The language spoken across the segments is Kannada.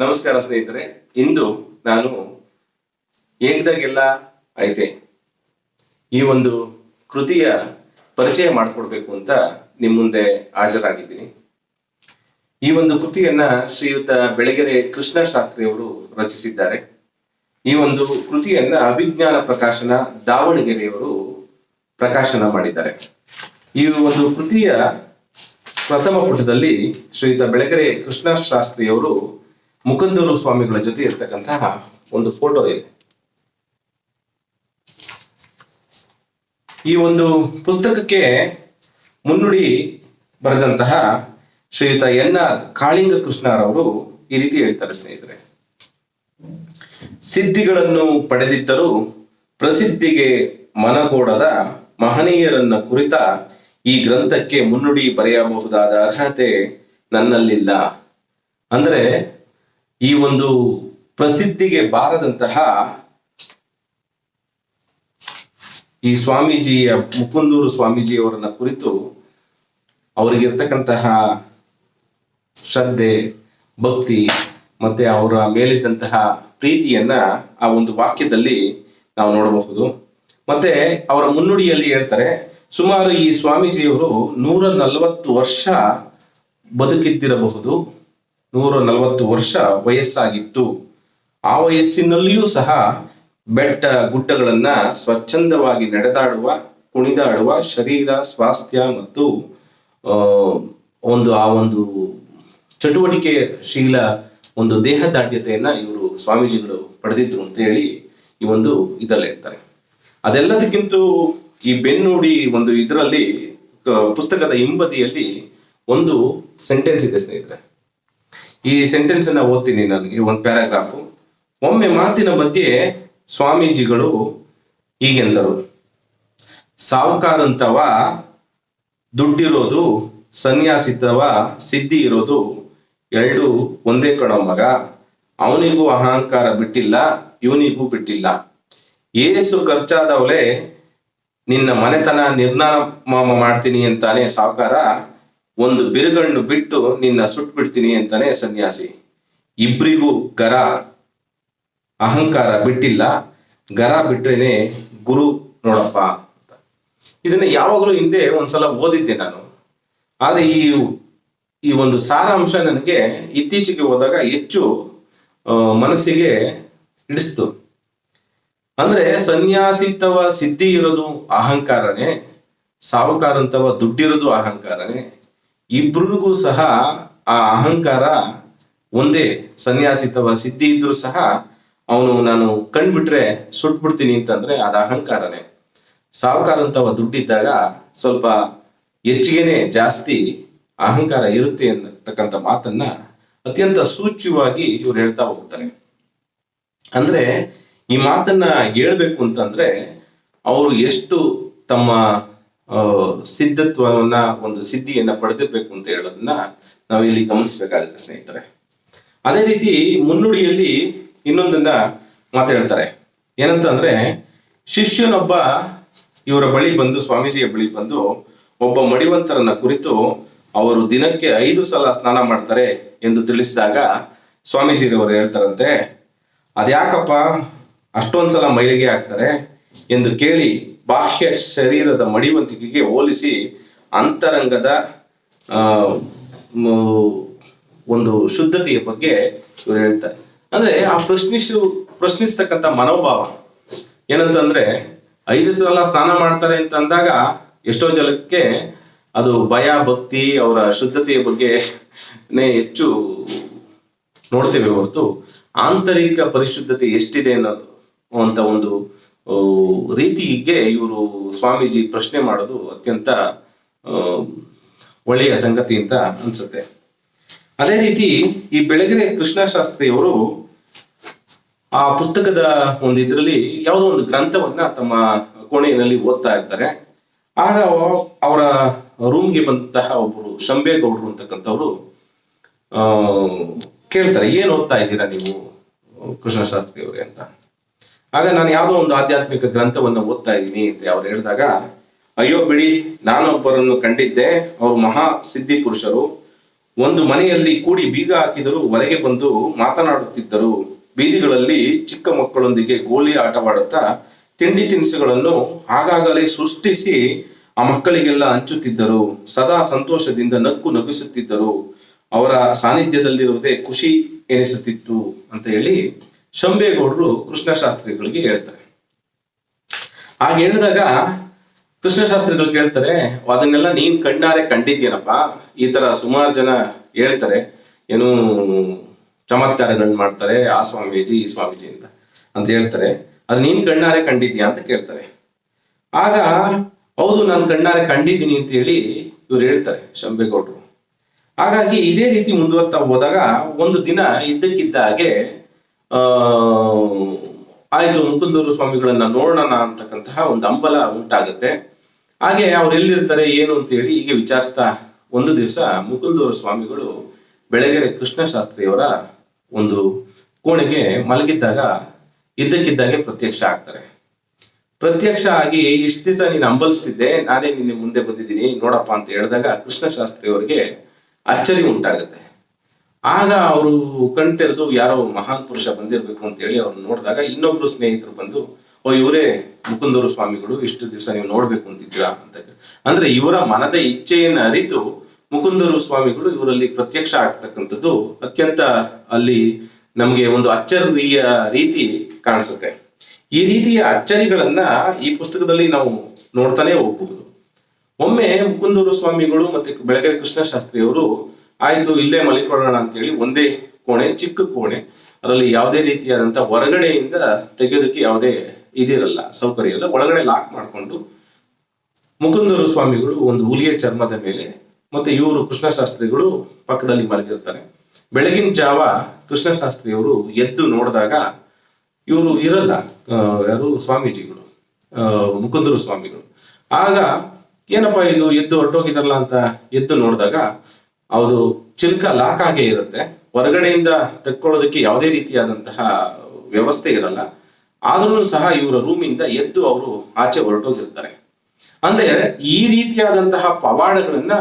ನಮಸ್ಕಾರ ಸ್ನೇಹಿತರೆ. ಇಂದು ನಾನು ಹೇಗಿದಾಗೆಲ್ಲ ಐತೆ? ಈ ಒಂದು ಕೃತಿಯ ಪರಿಚಯ ಮಾಡಿಕೊಡ್ಬೇಕು ಅಂತ ನಿಮ್ಮ ಮುಂದೆ ಹಾಜರಾಗಿದ್ದೀನಿ. ಈ ಒಂದು ಕೃತಿಯನ್ನ ಶ್ರೀಯುತ ಬೆಳಗೆರೆ ಕೃಷ್ಣ ಶಾಸ್ತ್ರಿ ಅವರು ರಚಿಸಿದ್ದಾರೆ. ಈ ಒಂದು ಕೃತಿಯನ್ನ ಅಭಿಜ್ಞಾನ ಪ್ರಕಾಶನ ದಾವಣಗೆರೆಯವರು ಪ್ರಕಾಶನ ಮಾಡಿದ್ದಾರೆ. ಈ ಒಂದು ಕೃತಿಯ ಪ್ರಥಮ ಪುಟದಲ್ಲಿ ಶ್ರೀಯುತ ಬೆಳಗೆರೆ ಕೃಷ್ಣ ಶಾಸ್ತ್ರಿಯವರು ಮುಕಂದೂರು ಸ್ವಾಮಿಗಳ ಜೊತೆ ಇರ್ತಕ್ಕಂತಹ ಒಂದು ಫೋಟೋ ಇದೆ. ಈ ಒಂದು ಪುಸ್ತಕಕ್ಕೆ ಮುನ್ನುಡಿ ಬರೆದಂತಹ ಶ್ರೀಯುತ ಎನ್ ಆರ್ ಕಾಳಿಂಗ ಕೃಷ್ಣರವರು ಈ ರೀತಿ ಹೇಳ್ತಾರೆ ಸ್ನೇಹಿತರೆ. ಸಿದ್ಧಿಗಳನ್ನು ಪಡೆದಿದ್ದರೂ ಪ್ರಸಿದ್ಧಿಗೆ ಮನಗೋಡದ ಮಹನೀಯರನ್ನ ಕುರಿತ ಈ ಗ್ರಂಥಕ್ಕೆ ಮುನ್ನುಡಿ ಬರೆಯಬಹುದಾದ ಅರ್ಹತೆ ನನ್ನಲ್ಲಿಲ್ಲ. ಅಂದ್ರೆ ಈ ಒಂದು ಪ್ರಸಿದ್ಧಿಗೆ ಬಾರದಂತಹ ಈ ಸ್ವಾಮೀಜಿಯ, ಮುಕುಂದೂರು ಸ್ವಾಮೀಜಿಯವರನ್ನ ಕುರಿತು ಅವರಿಗಿರ್ತಕ್ಕಂತಹ ಶ್ರದ್ಧೆ, ಭಕ್ತಿ ಮತ್ತೆ ಅವರ ಮೇಲಿದ್ದಂತಹ ಪ್ರೀತಿಯನ್ನ ಆ ಒಂದು ವಾಕ್ಯದಲ್ಲಿ ನಾವು ನೋಡಬಹುದು. ಮತ್ತೆ ಅವರ ಮುನ್ನುಡಿಯಲ್ಲಿ ಹೇಳ್ತಾರೆ, ಸುಮಾರು ಈ ಸ್ವಾಮೀಜಿಯವರು ನೂರ ನಲವತ್ತು ವರ್ಷ ಬದುಕಿದ್ದಿರಬಹುದು. ನೂರ ನಲವತ್ತು ವರ್ಷ ವಯಸ್ಸಾಗಿತ್ತು. ಆ ವಯಸ್ಸಿನಲ್ಲಿಯೂ ಸಹ ಬೆಟ್ಟ ಗುಡ್ಡಗಳನ್ನ ಸ್ವಚ್ಛಂದವಾಗಿ ನಡೆದಾಡುವ, ಕುಣಿದಾಡುವ ಶರೀರ, ಸ್ವಾಸ್ಥ್ಯ ಮತ್ತು ಒಂದು ಆ ಒಂದು ಚಟುವಟಿಕೆ ಶೀಲ ಒಂದು ದೇಹದಾಢ್ಯತೆಯನ್ನ ಇವರು ಸ್ವಾಮೀಜಿಗಳು ಪಡೆದಿದ್ರು ಅಂತ ಹೇಳಿ ಈ ಒಂದು ಇದರಲ್ಲಿ ಇರ್ತಾರೆ ಅದೆಲ್ಲದಕ್ಕಿಂತ ಈ ಬೆನ್ನುಡಿ ಒಂದು ಇದರಲ್ಲಿ ಪುಸ್ತಕದ ಹಿಂಬದಿಯಲ್ಲಿ ಒಂದು ಸೆಂಟೆನ್ಸ್ ಇದೆ ಸ್ನೇಹಿತರೆ. ಈ ಸೆಂಟೆನ್ಸ್ ಅನ್ನ ಓದ್ತೀನಿ ಈ ಒಂದು ಪ್ಯಾರಾಗ್ರಾಫು ಒಮ್ಮೆ ಮಾತಿನ ಮಧ್ಯೆ ಸ್ವಾಮೀಜಿಗಳು ಹೀಗೆಂದರು ಸಾವುಕಾರಂತವ ದುಡ್ಡಿರೋದು, ಸನ್ಯಾಸಿತವ ಸಿದ್ಧಿ ಇರೋದು, ಎರಡು ಒಂದೇ ಕಣೋ ಮಗ. ಅವನಿಗೂ ಅಹಂಕಾರ ಬಿಟ್ಟಿಲ್ಲ, ಇವನಿಗೂ ಬಿಟ್ಟಿಲ್ಲ. ಏಸು ಖರ್ಚಾದವಳೆ, ನಿನ್ನ ಮನೆತನ ನಿರ್ಣಾಮ ಮಾಡ್ತೀನಿ ಅಂತಾನೆ ಸಾವುಕಾರ ಒಂದು ಬಿರುಗಣ್ಣು ಬಿಟ್ಟು ನಿನ್ನ ಸುಟ್ಟು ಬಿಡ್ತೀನಿ ಅಂತಾನೆ ಸನ್ಯಾಸಿ. ಇಬ್ರಿಗೂ ಗರ, ಅಹಂಕಾರ ಬಿಟ್ಟಿಲ್ಲ. ಗರ ಬಿಟ್ರೇನೆ ಗುರು ನೋಡಪ್ಪ ಅಂತ. ಇದನ್ನ ಯಾವಾಗಲೂ ಹಿಂದೆ ಒಂದ್ಸಲ ಓದಿದ್ದೆ ನಾನು. ಆದ್ರೆ ಈ ಈ ಒಂದು ಸಾರಾಂಶ ನನಗೆ ಇತ್ತೀಚೆಗೆ ಹೋದಾಗ ಹೆಚ್ಚು ಮನಸ್ಸಿಗೆ ಹಿಡಿಸ್ತು. ಅಂದ್ರೆ ಸನ್ಯಾಸಿತವ ಸಿದ್ಧಿ ಇರೋದು ಅಹಂಕಾರನೇ ಸಾವುಕಾರಂತವ ದುಡ್ಡಿರೋದು ಅಹಂಕಾರನೇ. ಇಬ್ರಿಗೂ ಸಹ ಆ ಅಹಂಕಾರ ಒಂದೇ ಸನ್ಯಾಸಿತವ ಸಿದ್ಧಿ ಇದ್ರೂ ಸಹ ಅವನು ನಾನು ಕಣ್ಬಿಟ್ರೆ ಸುಟ್ಬಿಡ್ತೀನಿ ಅಂತಂದ್ರೆ ಅದ ಅಹಂಕಾರನೇ. ಸಾವುಕಾರಂತವ ದುಡ್ಡಿದ್ದಾಗ ಸ್ವಲ್ಪ ಹೆಚ್ಚಿಗೆನೆ ಜಾಸ್ತಿ ಅಹಂಕಾರ ಇರುತ್ತೆ ಅನ್ನತಕ್ಕಂಥ ಮಾತನ್ನ ಅತ್ಯಂತ ಸೂಚ್ಯವಾಗಿ ಇವ್ರು ಹೇಳ್ತಾ ಹೋಗ್ತಾರೆ. ಅಂದ್ರೆ ಈ ಮಾತನ್ನ ಹೇಳ್ಬೇಕು ಅಂತಂದ್ರೆ ಅವರು ಎಷ್ಟು ತಮ್ಮ ಸಿದ್ಧತ್ವವನ್ನ ಒಂದು ಸಿದ್ಧಿಯನ್ನ ಪಡೆದಿರ್ಬೇಕು ಅಂತ ಹೇಳೋದನ್ನ ನಾವು ಇಲ್ಲಿ ಗಮನಿಸ್ಬೇಕಾಗುತ್ತೆ ಸ್ನೇಹಿತರೆ. ಅದೇ ರೀತಿ ಮುನ್ನುಡಿಯಲ್ಲಿ ಇನ್ನೊಂದನ್ನ ಮಾತಾಡ್ತಾರೆ. ಏನಂತಂದ್ರೆ, ಶಿಷ್ಯನೊಬ್ಬ ಇವರ ಬಳಿ ಬಂದು, ಸ್ವಾಮೀಜಿಯ ಬಳಿ ಬಂದು ಒಬ್ಬ ಮಡಿವಂತರನ್ನ ಕುರಿತು ಅವರು ದಿನಕ್ಕೆ ಐದು ಸಲ ಸ್ನಾನ ಮಾಡ್ತಾರೆ ಎಂದು ತಿಳಿಸಿದಾಗ ಸ್ವಾಮೀಜಿರವರು ಹೇಳ್ತಾರಂತೆ, ಅದ್ಯಾಕಪ್ಪ ಅಷ್ಟೊಂದ್ಸಲ ಮೈಲಿಗೆ ಆಗ್ತಾರೆ? ಎಂದು ಕೇಳಿ ಬಾಹ್ಯ ಶರೀರದ ಮಡಿವಂತಿಕೆಗೆ ಹೋಲಿಸಿ ಅಂತರಂಗದ ಒಂದು ಶುದ್ಧತೆಯ ಬಗ್ಗೆ ಇವರು ಹೇಳ್ತಾರೆ. ಅಂದ್ರೆ ಆ ಪ್ರಶ್ನಿಸು, ಪ್ರಶ್ನಿಸ್ತಕ್ಕಂಥ ಮನೋಭಾವ ಏನಂತಂದ್ರೆ ಐದು ಸಲ ಸ್ನಾನ ಮಾಡ್ತಾರೆ ಅಂತ ಅಂದಾಗ ಎಷ್ಟೋ ಜನಕ್ಕೆ ಅದು ಭಯ, ಭಕ್ತಿ, ಅವರ ಶುದ್ಧತೆಯ ಬಗ್ಗೆ ಹೆಚ್ಚು ನೋಡ್ತೇವೆ ಹೊರತು ಆಂತರಿಕ ಪರಿಶುದ್ಧತೆ ಎಷ್ಟಿದೆ ಅನ್ನೋದು ಅಂತ ಒಂದು ರೀತಿಗೆ ಇವರು ಸ್ವಾಮೀಜಿ ಪ್ರಶ್ನೆ ಮಾಡೋದು ಅತ್ಯಂತ ಒಳ್ಳೆಯ ಸಂಗತಿ ಅಂತ ಅನ್ಸುತ್ತೆ. ಅದೇ ರೀತಿ ಈ ಬೆಳಗೆರೆ ಕೃಷ್ಣ ಶಾಸ್ತ್ರಿಯವರು ಆ ಪುಸ್ತಕದ ಒಂದು ಇದರಲ್ಲಿ ಯಾವುದೋ ಒಂದು ಗ್ರಂಥವನ್ನ ತಮ್ಮ ಕೋಣೆಯಲ್ಲಿ ಓದ್ತಾ ಇರ್ತಾರೆ. ಆಗ ಅವ- ಅವರ ರೂಮ್ಗೆ ಬಂದಂತಹ ಒಬ್ಬರು ಶಂಬೇಗೌಡರು ಅಂತಕ್ಕಂಥವ್ರು, ಆ, ಕೇಳ್ತಾರೆ, ಏನ್ ಓದ್ತಾ ಇದ್ದೀರಾ ನೀವು ಕೃಷ್ಣ ಶಾಸ್ತ್ರಿ ಅವರೇ ಅಂತ. ಆಗ ನಾನು ಯಾವುದೋ ಒಂದು ಆಧ್ಯಾತ್ಮಿಕ ಗ್ರಂಥವನ್ನು ಓದ್ತಾ ಇದ್ದೀನಿ ಅಂತ ಅವ್ರು ಹೇಳಿದಾಗ, ಅಯ್ಯೋ ಬಿಡಿ, ನಾನೊಬ್ಬರನ್ನು ಕಂಡಿದ್ದೆ. ಅವರು ಮಹಾ ಸಿದ್ಧಿ ಪುರುಷರು. ಒಂದು ಮನೆಯಲ್ಲಿ ಕೂಡಿ ಬೀಗ ಹಾಕಿದರೂ ಹೊರಗೆ ಬಂದು ಮಾತನಾಡುತ್ತಿದ್ದರು. ಬೀದಿಗಳಲ್ಲಿ ಚಿಕ್ಕ ಮಕ್ಕಳೊಂದಿಗೆ ಗೋಲಿ ಆಟವಾಡುತ್ತಾ ತಿಂಡಿ ತಿನಿಸುಗಳನ್ನು ಆಗಾಗಲೇ ಸೃಷ್ಟಿಸಿ ಆ ಮಕ್ಕಳಿಗೆಲ್ಲ ಹಂಚುತ್ತಿದ್ದರು. ಸದಾ ಸಂತೋಷದಿಂದ ನಕ್ಕು ನಗಿಸುತ್ತಿದ್ದರು. ಅವರ ಸಾನ್ನಿಧ್ಯದಲ್ಲಿರುವುದೇ ಖುಷಿ ಎನಿಸುತ್ತಿತ್ತು ಅಂತ ಹೇಳಿ ಶಂಬೇಗೌಡರು ಕೃಷ್ಣಶಾಸ್ತ್ರಿಗಳಿಗೆ ಹೇಳ್ತಾರೆ. ಹಾಗೆ ಹೇಳಿದಾಗ ಕೃಷ್ಣಶಾಸ್ತ್ರಿಗಳು ಕೇಳ್ತಾರೆ ಅದನ್ನೆಲ್ಲ ನೀನ್ ಕಣ್ಣಾರೆ ಕಂಡಿದ್ಯೇನಪ್ಪ? ಈ ತರ ಸುಮಾರು ಜನ ಹೇಳ್ತಾರೆ, ಏನು ಚಮತ್ಕಾರಗಳನ್ನ ಮಾಡ್ತಾರೆ, ಆ ಸ್ವಾಮೀಜಿ, ಈ ಸ್ವಾಮೀಜಿ ಅಂತ ಅಂತ ಹೇಳ್ತಾರೆ. ಅದು ನೀನ್ ಕಣ್ಣಾರೆ ಕಂಡಿದ್ಯಾ? ಅಂತ ಕೇಳ್ತಾರೆ. ಆಗ, ಹೌದು, ನಾನು ಕಣ್ಣಾರೆ ಕಂಡಿದ್ದೀನಿ ಅಂತ ಹೇಳಿ ಇವ್ರು ಹೇಳ್ತಾರೆ ಶಂಬೇಗೌಡರು ಹಾಗಾಗಿ ಇದೇ ರೀತಿ ಮುಂದುವರ್ತಾ ಹೋದಾಗ ಒಂದು ದಿನ ಇದ್ದಕ್ಕಿದ್ದ ಹಾಗೆ ಆಯ್ತು ಮುಕುಂದೂರು ಸ್ವಾಮಿಗಳನ್ನ ನೋಡೋಣ ಅಂತಕ್ಕಂತಹ ಒಂದು ಅಂಬಲ ಉಂಟಾಗುತ್ತೆ. ಹಾಗೆ ಅವ್ರು ಎಲ್ಲಿರ್ತಾರೆ, ಏನು ಅಂತ ಹೇಳಿ ಹೀಗೆ ವಿಚಾರಿಸ್ತಾ ಒಂದು ದಿವಸ ಮುಕುಂದೂರು ಸ್ವಾಮಿಗಳು ಬೆಳಗೆರೆ ಕೃಷ್ಣಶಾಸ್ತ್ರಿಯವರ ಒಂದು ಕೋಣೆಗೆ ಮಲಗಿದ್ದಾಗ ಇದ್ದಕ್ಕಿದ್ದಾಗೆ ಪ್ರತ್ಯಕ್ಷ ಆಗ್ತಾರೆ. ಪ್ರತ್ಯಕ್ಷ ಆಗಿ, ಇಷ್ಟು ದಿವಸ ನೀನು ಹಂಬಲಿಸ್ತಿದ್ದೆ, ನಾನೇ ನಿನ್ನೆ ಮುಂದೆ ಬಂದಿದ್ದೀನಿ, ನೋಡಪ್ಪ ಅಂತ ಹೇಳಿದಾಗ ಕೃಷ್ಣಶಾಸ್ತ್ರಿ ಅವರಿಗೆ ಅಚ್ಚರಿ ಉಂಟಾಗುತ್ತೆ. ಆಗ ಅವರು ಕಣ್ ತೆರೆದು ಯಾರೋ ಮಹಾನ್ ಪುರುಷ ಬಂದಿರ್ಬೇಕು ಅಂತ ಹೇಳಿ ಅವ್ರನ್ನ ನೋಡಿದಾಗ ಇನ್ನೊಬ್ರು ಸ್ನೇಹಿತರು ಬಂದು, ಓ, ಇವರೇ ಮುಕುಂದೂರು ಸ್ವಾಮಿಗಳು, ಇಷ್ಟು ದಿವಸ ನೀವು ನೋಡ್ಬೇಕು ಅಂತಿದ್ದೀರಾ ಅಂತ ಅಂದ್ರೆ ಇವರ ಮನದ ಇಚ್ಛೆಯನ್ನು ಅರಿತು ಮುಕುಂದೂರು ಸ್ವಾಮಿಗಳು ಇವರಲ್ಲಿ ಪ್ರತ್ಯಕ್ಷ ಆಗ್ತಕ್ಕಂಥದ್ದು ಅತ್ಯಂತ ಅಲ್ಲಿ ನಮಗೆ ಒಂದು ಅಚ್ಚರಿಯ ರೀತಿ ಕಾಣಿಸುತ್ತೆ. ಈ ರೀತಿಯ ಅಚ್ಚರಿಗಳನ್ನ ಈ ಪುಸ್ತಕದಲ್ಲಿ ನಾವು ನೋಡ್ತಾನೆ ಹೋಗಬಹುದು ಒಮ್ಮೆ ಮುಕುಂದೂರು ಸ್ವಾಮಿಗಳು ಮತ್ತೆ ಬೆಳಗೆರೆ ಕೃಷ್ಣಶಾಸ್ತ್ರಿಯವರು ಆಯ್ತು, ಇಲ್ಲೇ ಮಲಿಕೊಳ್ಳೋಣ ಅಂತೇಳಿ ಒಂದೇ ಕೋಣೆ, ಚಿಕ್ಕ ಕೋಣೆ. ಅದರಲ್ಲಿ ಯಾವುದೇ ರೀತಿಯಾದಂತ ಹೊರಗಡೆಯಿಂದ ತೆಗೆಯೋದಕ್ಕೆ ಯಾವುದೇ ಇದಿರಲ್ಲ, ಸೌಕರ್ಯ ಇಲ್ಲ. ಒಳಗಡೆ ಲಾಕ್ ಮಾಡಿಕೊಂಡು ಮುಕುಂದೂರು ಸ್ವಾಮಿಗಳು ಒಂದು ಹುಲಿಯ ಚರ್ಮದ ಮೇಲೆ ಮತ್ತೆ ಇವರು ಕೃಷ್ಣಶಾಸ್ತ್ರಿಗಳು ಪಕ್ಕದಲ್ಲಿ ಮಲಗಿರ್ತಾರೆ. ಬೆಳಗಿನ ಜಾವ ಕೃಷ್ಣಶಾಸ್ತ್ರಿಯವರು ಎದ್ದು ನೋಡಿದಾಗ ಇವರು ಇರಲ್ಲ ಯಾರು? ಸ್ವಾಮೀಜಿಗಳು ಮುಕುಂದೂರು ಸ್ವಾಮಿಗಳು. ಆಗ ಏನಪ್ಪ ಇದು ಎದ್ದು ಹೊರಟೋಗಿದಾರಲ್ಲ ಅಂತ ಎದ್ದು ನೋಡಿದಾಗ ಅದು ಚಿಲ್ಕ ಲಾಕ್ ಆಗೇ ಇರುತ್ತೆ. ಹೊರಗಡೆಯಿಂದ ತಕ್ಕೊಳ್ಳೋದಕ್ಕೆ ಯಾವುದೇ ರೀತಿಯಾದಂತಹ ವ್ಯವಸ್ಥೆ ಇರಲ್ಲ. ಆದ್ರೂ ಸಹ ಇವರ ರೂಮಿಂದ ಎದ್ದು ಅವರು ಆಚೆ ಹೊರಟೋಗಿರ್ತಾರೆ. ಅಂದ್ರೆ ಈ ರೀತಿಯಾದಂತಹ ಪವಾಡಗಳನ್ನ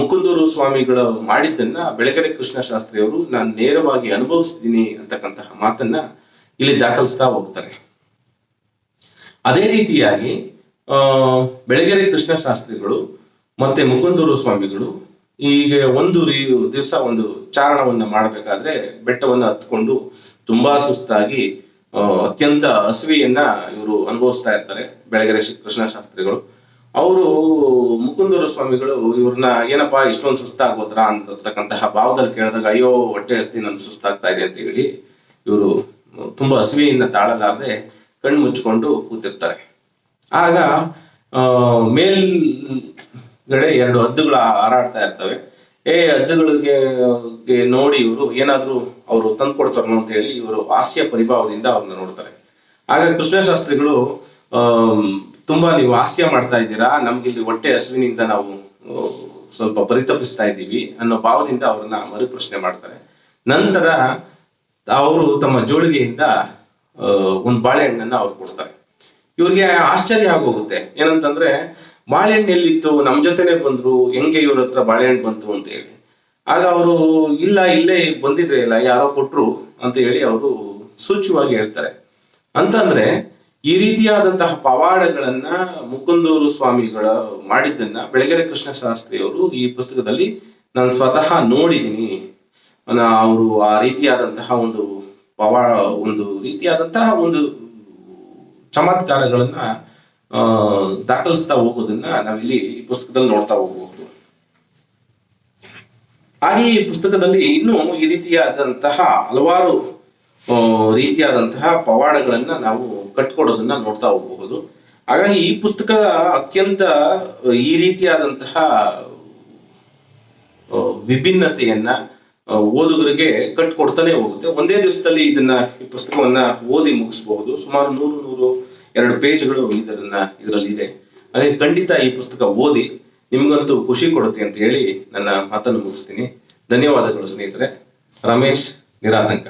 ಮುಕುಂದೂರು ಸ್ವಾಮಿಗಳು ಮಾಡಿದ್ದನ್ನ ಬೆಳಗೆರೆ ಕೃಷ್ಣಶಾಸ್ತ್ರಿ ಅವರು ನಾನು ನೇರವಾಗಿ ಅನುಭವಿಸ್ತೀನಿ ಅಂತಕ್ಕಂತಹ ಮಾತನ್ನ ಇಲ್ಲಿ ದಾಖಲಿಸ್ತಾ ಹೋಗ್ತಾರೆ. ಅದೇ ರೀತಿಯಾಗಿ ಬೆಳಗೆರೆ ಕೃಷ್ಣಶಾಸ್ತ್ರಿಗಳು ಮತ್ತೆ ಮುಕುಂದೂರು ಸ್ವಾಮಿಗಳು ಈಗ ಒಂದು ದಿವಸ ಒಂದು ಚಾರಣವನ್ನ ಮಾಡಬೇಕಾದ್ರೆ ಬೆಟ್ಟವನ್ನು ಹತ್ಕೊಂಡು ತುಂಬಾ ಸುಸ್ತಾಗಿ ಅತ್ಯಂತ ಹಸಿವೆಯನ್ನ ಇವರು ಅನುಭವಿಸ್ತಾ ಇರ್ತಾರೆ ಬೆಳಗೆರೆ ಶ್ರೀ ಕೃಷ್ಣಶಾಸ್ತ್ರಿಗಳು ಅವರು ಮುಕುಂದೂರು ಸ್ವಾಮಿಗಳು ಇವ್ರನ್ನ ಏನಪ್ಪಾ ಇಷ್ಟೊಂದು ಸುಸ್ತಾಗೋದ್ರ ಅಂತಕ್ಕಂತಹ ಭಾವದಲ್ಲಿ ಕೇಳಿದಾಗ, ಅಯ್ಯೋ, ಹೊಟ್ಟೆ ಹಸ್ತಿ ನನ್ ಸುಸ್ತಾಗ್ತಾ ಇದೆ ಅಂತ ಹೇಳಿ ಇವರು ತುಂಬಾ ಹಸಿವೆಯನ್ನ ತಾಳಲಾರದೆ ಕಣ್ಣು ಮುಚ್ಕೊಂಡು ಕೂತಿರ್ತಾರೆ. ಆಗ, ಆ ಮೇಲ್ಗಡೆ ಎರಡು ಹದ್ದುಗಳು ಹಾರಾಡ್ತಾ ಇರ್ತವೆ. ಏ ಹದ್ದುಗಳಿಗೆ ನೋಡಿ ಇವರು ಏನಾದ್ರೂ ಅವರು ತಂದ್ಕೊಡ್ತಾರೋ ಅಂತ ಹೇಳಿ ಇವರು ಹಾಸ್ಯ ಪರಿಭಾವದಿಂದ ಅವ್ರನ್ನ ನೋಡ್ತಾರೆ. ಆಗ ಕೃಷ್ಣಶಾಸ್ತ್ರಿಗಳು ತುಂಬಾ ನೀವು ಹಾಸ್ಯ ಮಾಡ್ತಾ ಇದ್ದೀರಾ ನಮ್ಗೆ ಇಲ್ಲಿ ಹೊಟ್ಟೆ ಹಸುವಿನಿಂದ ನಾವು ಸ್ವಲ್ಪ ಪರಿತಪಿಸ್ತಾ ಇದ್ದೀವಿ ಅನ್ನೋ ಭಾವದಿಂದ ಅವ್ರನ್ನ ಮರುಪ್ರಶ್ನೆ ಮಾಡ್ತಾರೆ. ನಂತರ ಅವರು ತಮ್ಮ ಜೋಳಿಗೆಯಿಂದ ಒಂದು ಬಾಳೆಹಣ್ಣನ್ನ ಅವ್ರು ಕೊಡ್ತಾರೆ. ಇವ್ರಿಗೆ ಆಶ್ಚರ್ಯ ಆಗೋಗುತ್ತೆ. ಏನಂತಂದ್ರೆ ಬಾಳೆಹಣ್ಣು ಎಲ್ಲಿತ್ತು ನಮ್ ಜೊತೆನೆ ಬಂದ್ರು, ಹೆಂಗೆ ಇವ್ರ ಹತ್ರ ಬಾಳೆಹಣ್ಣು ಬಂತು ಅಂತ ಹೇಳಿ. ಆಗ ಅವರು, ಇಲ್ಲ, ಇಲ್ಲೇ ಬಂದಿದ್ರೆ ಇಲ್ಲ, ಯಾರೋ ಕೊಟ್ರು ಅಂತ ಹೇಳಿ ಅವರು ಸೂಚ್ಯವಾಗಿ ಹೇಳ್ತಾರೆ. ಅಂತಂದ್ರೆ, ಈ ರೀತಿಯಾದಂತಹ ಪವಾಡಗಳನ್ನ ಮುಕುಂದೂರು ಸ್ವಾಮಿಗಳ ಮಾಡಿದ್ದನ್ನ ಬೆಳಗೆರೆ ಕೃಷ್ಣಶಾಸ್ತ್ರಿ ಅವರು ಈ ಪುಸ್ತಕದಲ್ಲಿ ನಾನು ಸ್ವತಃ ನೋಡಿದ್ದೀನಿ ಅವರು ಆ ರೀತಿಯಾದಂತಹ ಒಂದು ಪವಾ ಒಂದು ರೀತಿಯಾದಂತಹ ಒಂದು ಚಮತ್ಕಾರಗಳನ್ನ ದಾಖಲಿಸ್ತಾ ಹೋಗೋದನ್ನ ನಾವಿಲ್ಲಿ ಈ ಪುಸ್ತಕದಲ್ಲಿ ನೋಡ್ತಾ ಹೋಗಬಹುದು ಹಾಗೆ ಈ ಪುಸ್ತಕದಲ್ಲಿ ಇನ್ನೂ ಈ ರೀತಿಯಾದಂತಹ ಹಲವಾರು ರೀತಿಯಾದಂತಹ ಪವಾಡಗಳನ್ನ ನಾವು ಕಟ್ಕೊಡೋದನ್ನ ನೋಡ್ತಾ ಹೋಗಬಹುದು. ಹಾಗಾಗಿ ಈ ಪುಸ್ತಕ ಅತ್ಯಂತ, ಈ ರೀತಿಯಾದಂತಹ ವಿಭಿನ್ನತೆಯನ್ನ ಓದುಗರಿಗೆ ಕಟ್ಕೊಡ್ತಾನೆ ಹೋಗುತ್ತೆ. ಒಂದೇ ದಿವಸದಲ್ಲಿ ಇದನ್ನ ಈ ಪುಸ್ತಕವನ್ನ ಓದಿ ಮುಗಿಸಬಹುದು. ಸುಮಾರು ನೂರು ನೂರು ಎರಡು ಪೇಜ್ಗಳು ಇದನ್ನ ಇದರಲ್ಲಿ ಇದೆ ಅದೇ ಖಂಡಿತ ಈ ಪುಸ್ತಕ ಓದಿ ನಿಮ್ಗಂತೂ ಖುಷಿ ಕೊಡುತ್ತೆ ಅಂತ ಹೇಳಿ ನನ್ನ ಮಾತನ್ನು ಮುಗಿಸ್ತೀನಿ. ಧನ್ಯವಾದಗಳು ಸ್ನೇಹಿತರೆ. ರಮೇಶ್, ನಿರಾತಂಕ.